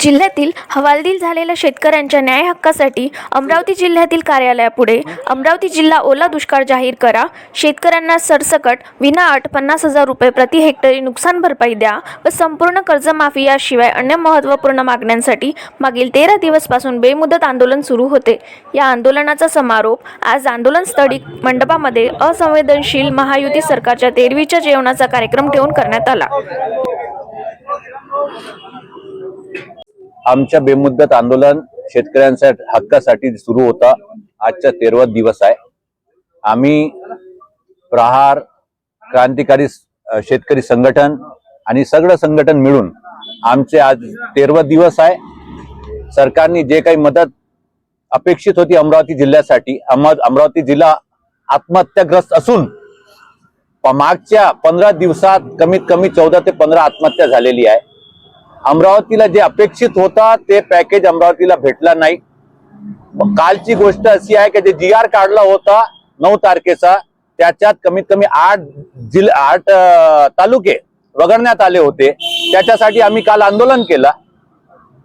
जिल्ह्यातील हवालदिल झालेल्या शेतकऱ्यांच्या न्याय हक्कासाठी अमरावती जिल्ह्यातील कार्यालयापुढे अमरावती जिल्हा ओला दुष्काळ जाहीर करा. शेतकऱ्यांना सरसकट विनाअट पन्नास हजार रुपये प्रति हेक्टरी नुकसान भरपाई द्या व संपूर्ण कर्जमाफी याशिवाय अन्य महत्त्वपूर्ण मागण्यांसाठी मागील तेरा दिवसपासून बेमुदत आंदोलन सुरू होते. या आंदोलनाचा समारोप आज आंदोलनस्थळी मंडपामध्ये असंवेदनशील महायुती सरकारच्या तेरवीच्या जेवणाचा कार्यक्रम ठेवून करण्यात आला. आमच्या बेमुद्दत आंदोलन शेतकऱ्यांच्या हक्कासाठी सुरू होता. आजचा तेरवा दिवस आहे. आम्ही प्रहार क्रांतिकारी शेतकरी संघटन आणि सगळं संघटन मिळून आमचे आज तेरवा दिवस आहे. सरकारने जे काही मदत अपेक्षित होती अमरावती जिल्ह्यासाठी अमरावती जिल्हा आत्महत्याग्रस्त असून मागच्या पंधरा दिवसात कमीत कमी चौदा ते पंधरा आत्महत्या झालेली आहे. अमरावतीला जे अपेक्षित होता ते पॅकेज अमरावतीला भेटला नाही. कालची गोष्ट अशी आहे की जे जी आर काढला होता नऊ तारखेचा त्याच्यात कमीत कमी आठ जिल आठ तालुके वगळण्यात आले होते. त्याच्यासाठी आम्ही काल आंदोलन केलं.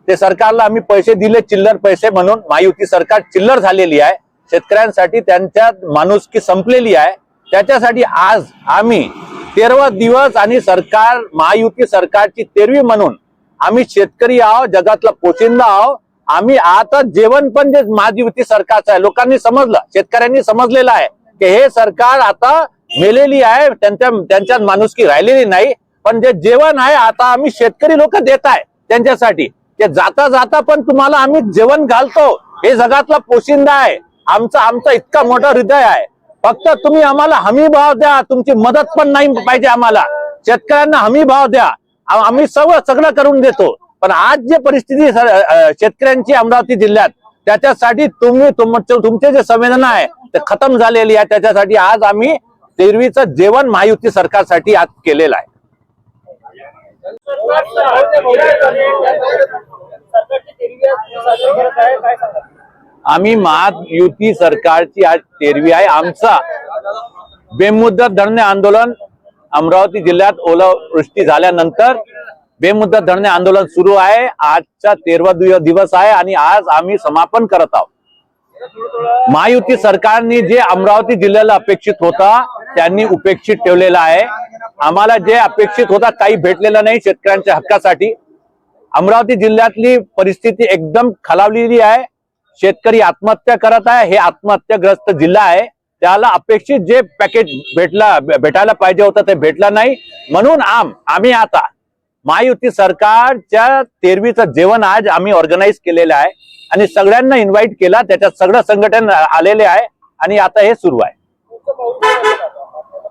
ते सरकारला आम्ही पैसे दिले चिल्लर पैसे म्हणून. महायुती सरकार चिल्लर झालेली आहे. शेतकऱ्यांसाठी त्यांच्यात माणुसकी संपलेली आहे. त्याच्यासाठी आज आम्ही तेरवा दिवस आणि सरकार महायुती सरकारची तेरवी म्हणून आम्ही शेतकरी आहो जगातला पोशिंदा आहो आम्ही आता जेवण पण जे महायुती सरकारचं आहे लोकांनी समजलं शेतकऱ्यांनी समजलेलं आहे की हे सरकार आता मेलेली आहे त्यांच्या त्यांच्यात माणुसकी राहिलेली नाही. पण जे जेवण आहे आता आम्ही शेतकरी लोक देत आहे त्यांच्यासाठी. ते जाता जाता पण तुम्हाला आम्ही जेवण घालतो. हे जगातला पोशिंदा आहे. आमचा आमचा इतका मोठा हृदय आहे. फक्त तुम्ही आम्हाला हमी भाव द्या. तुमची मदत पण नाही पाहिजे आम्हाला. शेतकऱ्यांना हमी भाव द्या. आम्ही सगळं सगळं करून देतो. पण आज जे परिस्थिती शेतकऱ्यांची अमरावती जिल्ह्यात त्याच्यासाठी तुम्ही तुमचे तुमचे जे संवेदना आहे ते खतम झालेली आहे. त्याच्यासाठी आज आम्ही तेरवीचं जेवण महायुती सरकारसाठी आज केलेलं आहे. आम्ही महायुती सरकारची आज तेरवी आहे. आमचा बेमुदत धरणे आंदोलन अमरावती जिल्ह्यात ओलावृष्टी झाल्यानंतर बेमुद्दत धरणे आंदोलन सुरू आहे. आजचा तेरवा दिवस आहे आणि आज आम्ही समापन करत आहोत. महायुती सरकारने जे अमरावती जिल्ह्याला अपेक्षित होता त्यांनी उपेक्षित ठेवलेला आहे. आम्हाला जे अपेक्षित होता काही भेटलेलं नाही शेतकऱ्यांच्या हक्कासाठी. अमरावती जिल्ह्यातली परिस्थिती एकदम खालावलेली आहे. शेतकरी आत्महत्या करत आहे. हे आत्महत्याग्रस्त जिल्हा आहे. त्याला अपेक्षित जे पॅकेज भेटला भेटायला पाहिजे होतं ते भेटलं नाही. म्हणून आम आम्ही आता महायुती सरकारच्या तेरवीचं जेवण आज आम्ही ऑर्गनाईज केलेलं आहे आणि सगळ्यांना इन्व्हाइट केला. त्याच्यात सगळं संघटन आलेले आहे आणि आता हे सुरू आहे.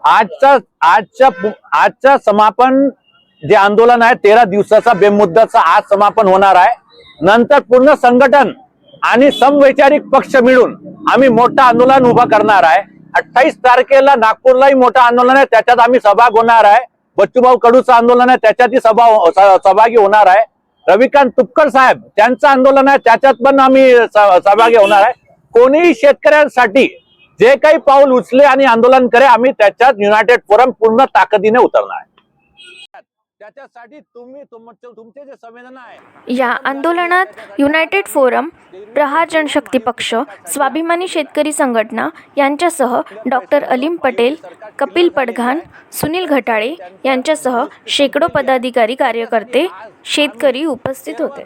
आजचा आजच्या आजचा समापन जे आंदोलन आहे तेरा दिवसाचा बेमुद्दाचा आज समापन होणार आहे. नंतर पूर्ण संघटन आणि समवैचारिक पक्ष मिळून आम्ही मोठं आंदोलन उभं करणार आहे. अठ्ठावीस तारखेला नागपूरलाही मोठं आंदोलन आहे. त्याच्यात आम्ही सहभाग होणार आहे. बच्चूभाऊ कडूचं आंदोलन आहे. त्याच्यातही सभा हो- सहभागी होणार आहे. रविकांत तुपकर साहेब त्यांचं आंदोलन आहे. त्याच्यात पण आम्ही सहभागी होणार आहे. कोणीही शेतकऱ्यांसाठी जे काही पाऊल उचले आणि आंदोलन करे आम्ही त्याच्यात युनायटेड फोरम पूर्ण ताकदीने उतरणार आहे. त्याच्यासाठी तुम्ही तुमचे जे संवेदना आहे. या आंदोलनात युनायटेड फोरम प्रहार जनशक्ती पक्ष स्वाभिमानी शेतकरी संघटना यांच्यासह डॉक्टर अलीम पटेल कपिल पडघान सुनील घटाळे यांच्यासह शेकडो पदाधिकारी कार्यकर्ते शेतकरी उपस्थित होते.